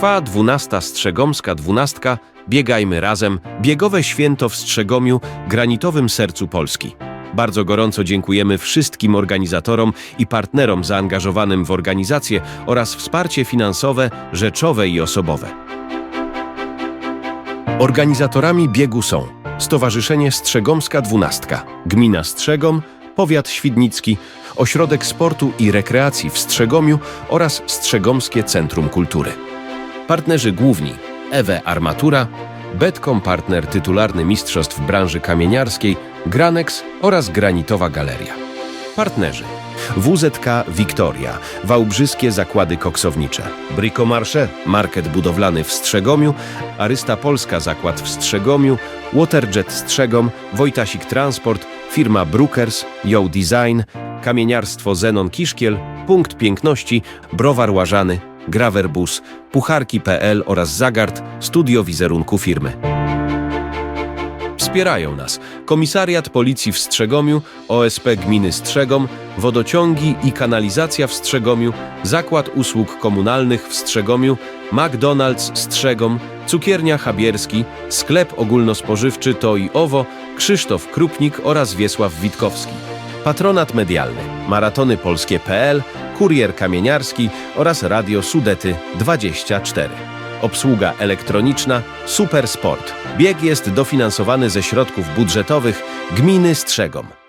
Trwa 12 Strzegomska Dwunastka, biegajmy razem, biegowe święto w Strzegomiu, granitowym sercu Polski. Bardzo gorąco dziękujemy wszystkim organizatorom i partnerom zaangażowanym w organizację oraz wsparcie finansowe, rzeczowe i osobowe. Organizatorami biegu są Stowarzyszenie Strzegomska Dwunastka, Gmina Strzegom, Powiat Świdnicki, Ośrodek Sportu i Rekreacji w Strzegomiu oraz Strzegomskie Centrum Kultury. Partnerzy główni Ewe Armatura, Betcom partner tytularny mistrzostw branży kamieniarskiej, Granex oraz Granitowa Galeria. Partnerzy WZK Wiktoria, Wałbrzyskie Zakłady Koksownicze, Bricomarché, market budowlany w Strzegomiu, Arysta Polska Zakład w Strzegomiu, Waterjet Strzegom, Wojtasik Transport, firma Brookers, Yo Design, Kamieniarstwo Zenon Kiszkiel, Punkt Piękności, Browar Łażany, Graverbus, Pucharki.pl oraz Zagard, studio wizerunku firmy. Wspierają nas Komisariat Policji w Strzegomiu, OSP Gminy Strzegom, Wodociągi i Kanalizacja w Strzegomiu, Zakład Usług Komunalnych w Strzegomiu, McDonald's Strzegom, Cukiernia Habierski, Sklep Ogólnospożywczy To i Owo, Krzysztof Krupnik oraz Wiesław Witkowski. Patronat medialny Maratony Polskie.pl, Kurier Kamieniarski oraz Radio Sudety 24. Obsługa elektroniczna Supersport. Bieg jest dofinansowany ze środków budżetowych Gminy Strzegom.